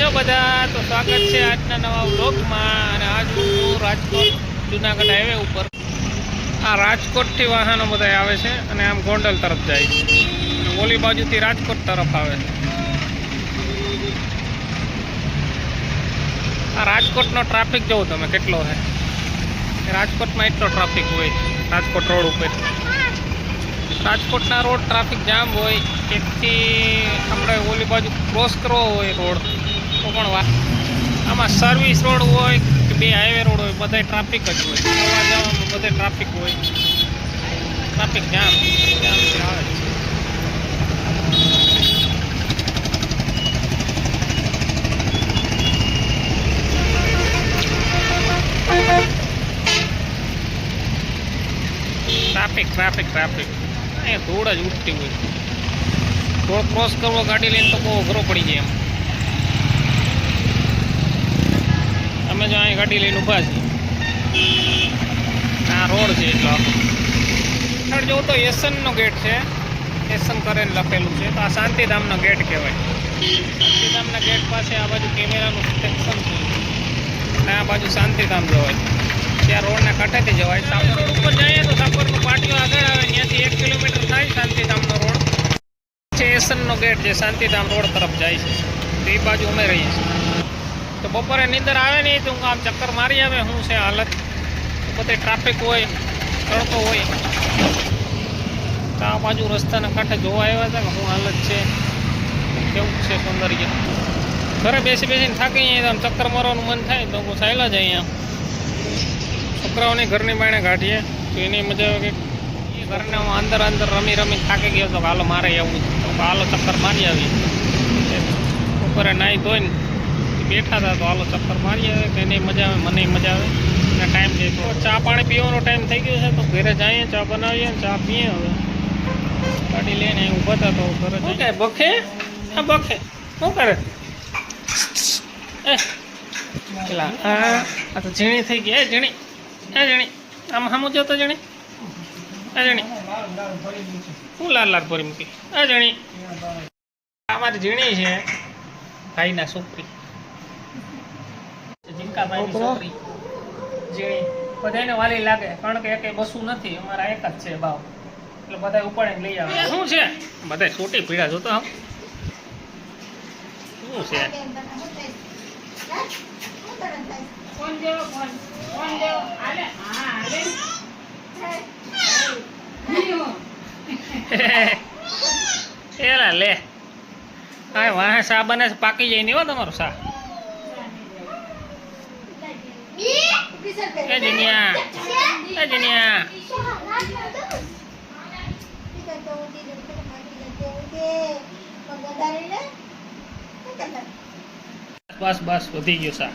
છો બધા, તો સ્વાગત છે આજના નવા વ્લોગમાં અને આજ હું રાજકોટ, જુનાગઢ હાઈવે ઉપર. આ રાજકોટથી વાહનો બધા આવે છે અને આમ ગોંડલ તરફ જાય છે. અને ઓલી બાજુથી રાજકોટ તરફ આવે છે. આ રાજકોટનો ટ્રાફિક જોવો તમે કેટલો છે? રાજકોટમાં એટલો ટ્રાફિક હોય રાજકોટ રોડ ઉપર. રાજકોટના રોડ ટ્રાફિક જામ હોય એકથી આપણે ઓલી બાજુ ક્રોસ કરવો હોય રોડ તો પણ આમાં સર્વિસ રોડ હોય કે બે હાઈવે રોડ હોય બધા ટ્રાફિક જ હોય. આવવા જવામાં બધે ટ્રાફિક હોય. ટ્રાફિક જામ જામથી આવે ટ્રાફિક ટ્રાફિક ટ્રાફિક અહીંયા ધૂળ જ ઉઠતી હોય. રોડ ક્રોસ કરવો, ગાડી લઈને તો બહુ અઘરો પડી જાય એમ. અમે જો અહીં ગાડી લઈને ઊભા છીએ. આ રોડ છે એટલો આગળ જોવું તો એસનનો ગેટ છે. એસન કરીને લખેલું છે. તો આ શાંતિધામનો ગેટ કહેવાય. શાંતિધામના ગેટ પાસે આ બાજુ કેમેરાનું સેક્શન છે. અને આ બાજુ શાંતિધામ જવાય. ત્યાં રોડના કાંઠેથી જવાય. સાપર ઉપર જઈએ તો સાપરનું પાટીઓ આગળ આવે. ત્યાંથી એક કિલોમીટર થાય શાંતિધામનો રોડ. છે એસનનો ગેટ જે શાંતિધામ રોડ તરફ જાય છે. તો એ બાજુ અમે રહીએ છીએ. તો બપોરે નીંદર આવે નહીં તો હું આમ ચક્કર મારી આવે શું છે હાલત. બધે ટ્રાફિક હોય, તડકો હોય. તો આ બાજુ રસ્તાના કાંઠે જોવા આવ્યા હતા કે શું હાલત છે. કેવું છે સૌંદર્ય? ઘરે બેસી બેસીને થાકી જાય આમ ચક્કર મારવાનું મન થાય, તો હું ચાલ્યા જ અહીંયા. છોકરાઓને ઘરની બાણે કાઢીએ તો એની મજા આવે કે એ ઘરને હું અંદર અંદર રમી રમી થાકી ગયો તો હાલો મારે આવું તો હાલો ચક્કર મારી આવી બપોરે નાહી ધોઈને બેઠા હતા તો હાલો ચક્કર મારી આવે કે એની મજા આવે મને મજા આવે. અને ટાઈમ છે તો. ચા પાણી પીવાનો ટાઈમ થઈ ગયો છે તો ઘરે જઈએ ચા બનાવીએ ને ચા પીએ હવે. ગાડી લઈને અહીં ઊભા હતા તો ઘરે જઈએ. બખે? હા બખે. શું કરે? એ પેલા આ આ તો ઝીણી થઈ ગઈ. એ ઝીણી. એ ઝીણી. આમ સામું જતો ઝીણી? એ ઝીણી. હું લાલ લાલ ભરી મૂકી? એ ઝીણી. અમારી ઝીણી છે ભાઈના છોકરી. જીંકાભાઈની છોકરી. ઝીણી બધાને વાલી લાગે કારણ કે એકે બસું નથી અમારા એક જ છે ભાવ એટલે બધા ઉપાડીને લઈ આવે. શું છે? બધા છોટી પીડા જોતો આમ? શું છે? એલા લે હા વાહ સા બને છે, પાકી જાય નહીં હો તમારું સા એ જીનિયા એ જીનિયા બસ બસ વધી ગયો સા.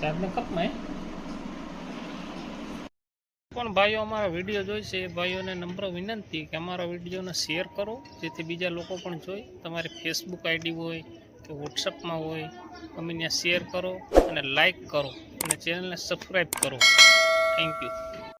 ચારને કપમાં પણ ભાઈઓ અમારા વીડિયો જોઈશે એ ભાઈઓને નમ્ર વિનંતી કે અમારા વિડીયોને શેર કરો જેથી બીજા લોકો પણ જોઈ તમારી ફેસબુક આઈડી હોય કે વોટ્સઅપમાં હોય, તમે ત્યાં શેર કરો અને લાઈક કરો અને ચેનલને સબસ્ક્રાઈબ કરો. Thank you